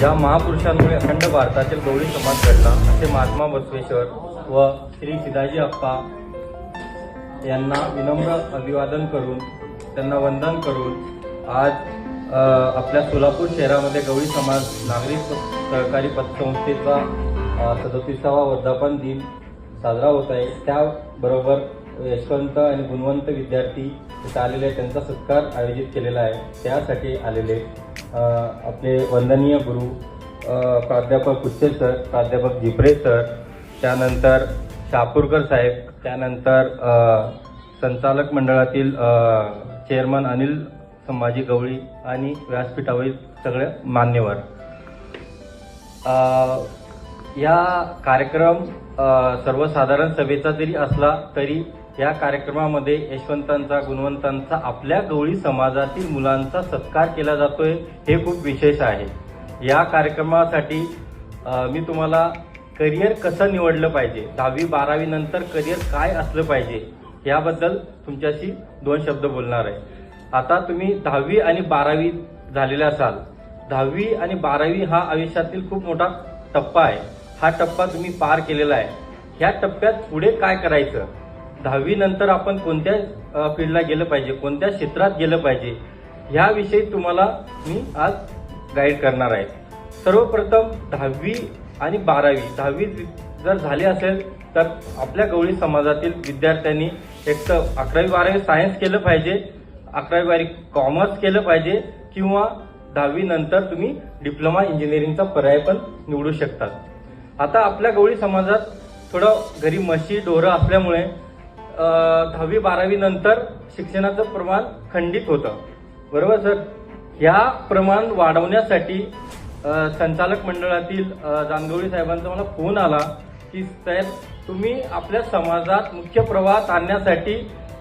ज्या महापुरुषांमुळे अखंड भारतातील गौरी समाज घडला असे महात्मा बसवेश्वर व श्री सिदाजी अप्पा यांना विनम्र अभिवादन करून त्यांना वंदन करून आज आपल्या सोलापूर शहरामध्ये गवळी समाज नागरिक सहकारी पतसंस्थेचा सदतीसावा वर्धापन दिन साजरा होत आहे. त्याबरोबर यशवंत आणि गुणवंत विद्यार्थी इथं आलेले त्यांचा सत्कार आयोजित केलेला आहे. त्यासाठी आलेले आपले वंदनीय गुरु प्राध्यापक कुच्चे सर प्राध्यापक जिप्रे सर त्यानंतर शापूरकर साहेब त्यानंतर संचालक मंडळातील चेअरमन अनिल संभाजी गवळी आणि व्यासपीठावरील सगळे मान्यवर. या कार्यक्रम सर्वसाधारण सभेचा जरी असला तरी या कार्यक्रमामध्ये यशवंतांचा गुणवंतांचा आपल्या गवळी समाजातील मुलांचा सत्कार केला जातोय हे खूप विशेष आहे. या कार्यक्रमासाठी मी तुम्हाला करिअर कसं निवडलं पाहिजे दहावी बारावी नंतर करिअर काय असलं पाहिजे याबद्दल तुमच्याशी दोन शब्द बोलणार आहे. आता तुम्ही दहावी आणि बारावी झालेले असाल. दहावी आणि बारावी हा आयुष्यातील खूप मोठा टप्पा आहे. हा टप्पा तुम्ही पार केलेला आहे. ह्या टप्प्यात पुढे काय करायचं? दहावी नंतर आपण कोणत्या फील्डला गेलं पाहिजे कोणत्या क्षेत्रात गेलं पाहिजे ह्याविषयी तुम्हाला मी आज गाईड करणार आहे. सर्वप्रथम दहावी आणि बारावी दहावी जर झाली असेल तर आपल्या गवळी समाजातील विद्यार्थ्यांनी एक तर अकरावी बारावी सायन्स केलं पाहिजे अकरावी बारावी कॉमर्स केलं पाहिजे किंवा दहावी नंतर तुम्ही डिप्लोमा इंजिनिअरिंगचा पर्याय पण निवडू शकतात. आता आपल्या गवळी समाजात थोडं घरी म्हशी डोरं असल्यामुळे दहावी बारावी नंतर शिक्षणाचं प्रमाण खंडित होतं. बरोबर सर? ह्या प्रमाण वाढवण्यासाठी संचालक मंडळातील जानगवळी साहेबांचा मला फोन आला की साहेब तुम्ही आपल्या समाजात मुख्य प्रवाहात आणण्यासाठी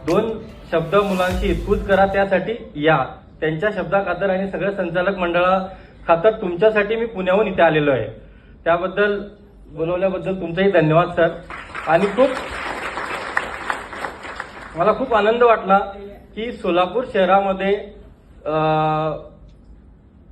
दोन शब्द मुलांशी इतकूच करा त्यासाठी या. त्यांच्या शब्दाखातर आणि सगळ्या संचालक मंडळा खातर तुमच्यासाठी मी पुण्याहून इथे आलेलो आहे. त्याबद्दल बोलवल्याबद्दल तुमचाही धन्यवाद सर. आणि खूप मला खूप आनंद वाटला की सोलापूर शहरामध्ये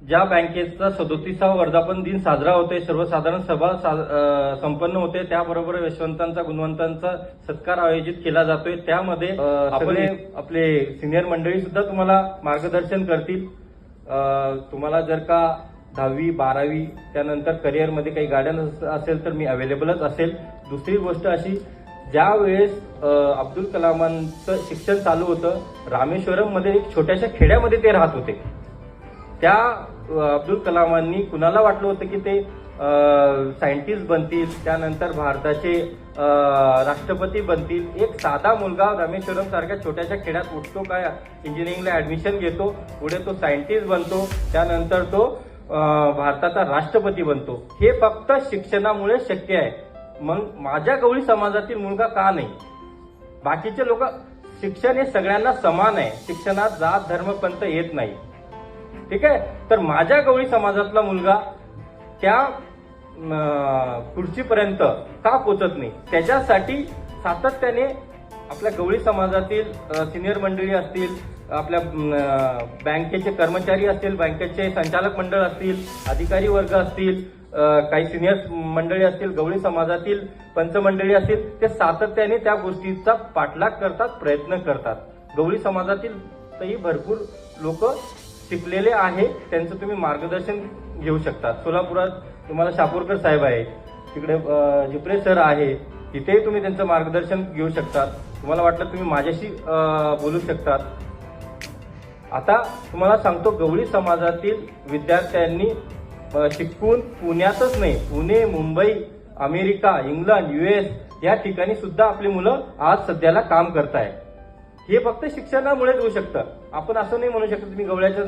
ज्या बँकेचा सदोतीसावा वर्धापन दिन साजरा होतोय सर्वसाधारण सभा सा- संपन्न होते त्याबरोबर यशवंतांचा गुणवंतांचा सत्कार आयोजित केला जातोय. त्यामध्ये आपले आपले सिनियर मंडळी सुद्धा तुम्हाला मार्गदर्शन करतील. तुम्हाला जर का दहावी बारावी त्यानंतर करिअरमध्ये काही गायडन्स असेल तर मी अवेलेबलच असेल. दुसरी गोष्ट अशी ज्या वेळेस अब्दुल कलामांचं शिक्षण चालू होतं रामेश्वरममध्ये एक छोट्याशा खेड्यामध्ये ते राहत होते. त्या अब्दुल कलामांनी कुणाला वाटलं होतं की ते सायंटिस्ट बनतील त्यानंतर भारताचे राष्ट्रपती बनतील? एक साधा मुलगा रामेश्वरम सारख्या छोट्याशा खेड्यात उठतो काय? इंजिनिअरिंगला ॲडमिशन घेतो पुढे तो सायंटिस्ट बनतो त्यानंतर तो भारताचा राष्ट्रपती बनतो. हे फक्त शिक्षणामुळे शक्य आहे. मग माझ्या गवळी समाजातील मुलगा का नाही? बाकीचे लोक शिक्षण हे सगळ्यांना समान आहे. शिक्षणात जात धर्म पंत येत नाही. ठीक आहे? तर माझ्या गवळी समाजातला मुलगा त्या खुर्चीपर्यंत का पोचत नाही? त्याच्यासाठी सातत्याने आपल्या गवळी समाजातील सिनियर मंडळी असतील आपल्या बँकेचे कर्मचारी असतील बँकेचे संचालक मंडळ असतील अधिकारी वर्ग असतील काही सिनियर मंडळी असतील गवळी समाजातील पंचमंडळी असतील ते सातत्याने त्या गोष्टीचा पाठलाग करतात प्रयत्न करतात. गवळी समाजातील तही भरपूर लोक शिकलेले आहे त्यांचं तुम्ही मार्गदर्शन घेऊ शकता. सोलापुरात तुम्हाला शापूरकर साहेब आहे तिकडे जिपरे जिप्रे सर आहे तिथेही तुम्ही त्यांचं मार्गदर्शन घेऊ शकतात तुम्हाला वाटलं तुम्ही माझ्याशी बोलू शकतात. आता तुम्हाला सांगतो गवळी समाजातील विद्यार्थ्यांनी शिकून पुण्यातच नाही Pune Mumbai America England US या ठिकाणी सुद्धा आपली मुलं आज सध्याला काम करताय हे फक्त शिक्षणामुळेच होऊ शकतं. आपण असं नाही म्हणू शकत मी गवळ्याच्या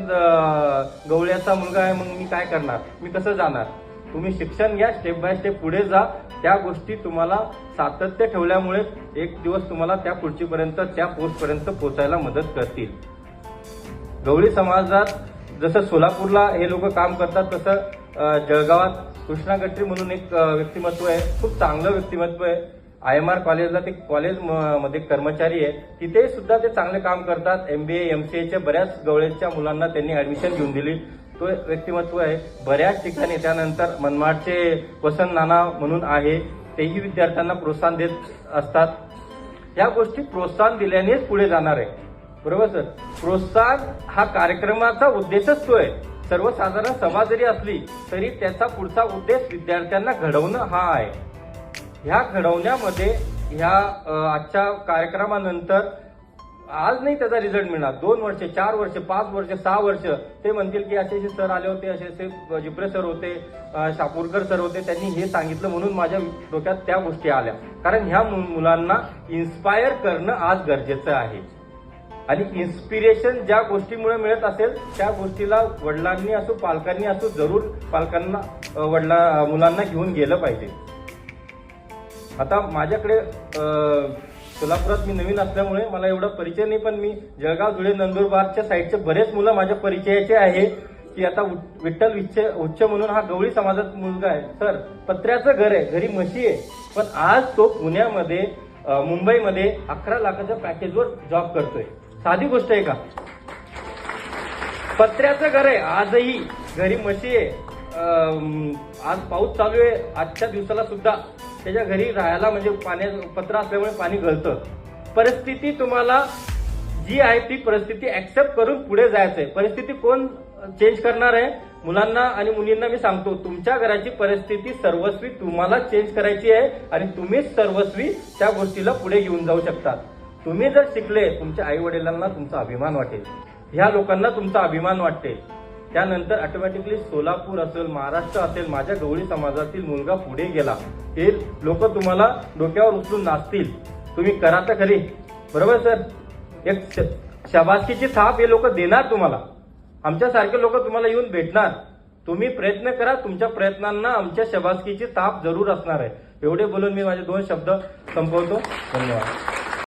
गवळ्याचा मुलगा आहे मग मी काय करणार? मी कसं जाणार? तुम्ही शिक्षण घ्या स्टेप बाय स्टेप पुढे जा. त्या गोष्टी तुम्हाला सातत्य ठेवल्यामुळे एक दिवस तुम्हाला त्या पुढचीपर्यंत त्या पोस्टपर्यंत पोहोचायला मदत करतील. गवळी समाजात जसं सोलापूरला हे लोक काम करतात तसं जळगावात कृष्णा गटरी म्हणून एक व्यक्तिमत्व आहे. खूप चांगलं व्यक्तिमत्व आहे. आय एम आर कॉलेजला ते कॉलेज म- मध्ये कर्मचारी आहे. तिथे सुद्धा ते चांगले काम करतात. एमबीए एमसीएच्या बऱ्याच गवळेच्या मुलांना त्यांनी ऍडमिशन घेऊन दिली. तो व्यक्तिमत्व आहे. बऱ्याच ठिकाणी त्यानंतर मनमाडचे वसंत नाना म्हणून आहे. तेही विद्यार्थ्यांना प्रोत्साहन देत असतात. या गोष्टी प्रोत्साहन दिल्यानेच पुढे जाणार आहे. बरोबर सर? प्रोत्साहन हा कार्यक्रमाचा उद्देशच तो आहे. सर्वसाधारण सभा जरी असली तरी त्याचा पुढचा उद्देश विद्यार्थ्यांना घडवणं हा आहे. ह्या घडवण्यामध्ये ह्या आजच्या कार्यक्रमानंतर आज नाही त्याचा रिझल्ट मिळणार. दोन वर्ष चार वर्ष पाच वर्ष सहा वर्ष ते म्हणतील की असे असे सर आले होते असे असे जिब्रे सर होते शापूरकर सर होते त्यांनी हे सांगितलं म्हणून माझ्या डोक्यात त्या गोष्टी आल्या. कारण ह्या मु- मुलांना इन्स्पायर करणं आज गरजेचं आहे. आणि इन्स्पिरेशन ज्या गोष्टीमुळे मिळत असेल त्या गोष्टीला वडिलांनी असो पालकांनी असो जरूर पालकांना वडिला मुलांना घेऊन गेलं पाहिजे. आता माझ्याकडे सोलापुरात मी नवीन असल्यामुळे मला एवढा परिचय नाही पण मी जळगाव धुळे नंदुरबारच्या साईडचे बरेच मुलं माझ्या परिचयाचे आहे की आता विठ्ठल उच्च उच्च म्हणून हा गवळी समाजात मुलगा आहे. सर पत्र्याचं घर आहे घरी म्हशी आहे पण आज तो पुण्यामध्ये मुंबईमध्ये अकरा लाखाच्या पॅकेजवर जॉब करतोय. साधी गोष्ट आहे का? पत्र्याचं घर आहे आजही. घरी म्हशी आहे. आज पाऊस चालू आहे आजच्या दिवसाला सुद्धा त्याच्या घरी राहायला म्हणजे पाण्या पत्र असल्यामुळे पाणी गळतं. परिस्थिती तुम्हाला जी आहे ती परिस्थिती ऍक्सेप्ट करून पुढे जायचंय. परिस्थिती कोण चेंज करणार आहे? मुलांना आणि मुलींना मी सांगतो तुमच्या घराची परिस्थिती सर्वस्वी तुम्हाला चेंज करायची आहे आणि तुम्हीच सर्वस्वी त्या गोष्टीला पुढे घेऊन जाऊ शकता तुम्ही जर शिकले तुमच्या आई वडिलांना तुमचा अभिमान वाटेल. ह्या लोकांना तुमचा अभिमान वाटते. त्यानंतर ऑटोमॅटिकली सोलापूर असेल महाराष्ट्र असेल माझ्या गवळी समाजातील मुलगा पुढे गेला. हे लोक तुम्हाला डोक्यावर उचलून नाचतील. तुम्ही करा तर खरी. बरोबर सर? एक श- थाप हे लोक देणार तुम्हाला. आमच्यासारखे लोक तुम्हाला येऊन भेटणार. तुम्ही प्रयत्न करा तुमच्या प्रयत्नांना आमच्या शबासकीची ताप जरूर असणार आहे. एवढे बोलून मी माझे दोन शब्द संपवतो. धन्यवाद.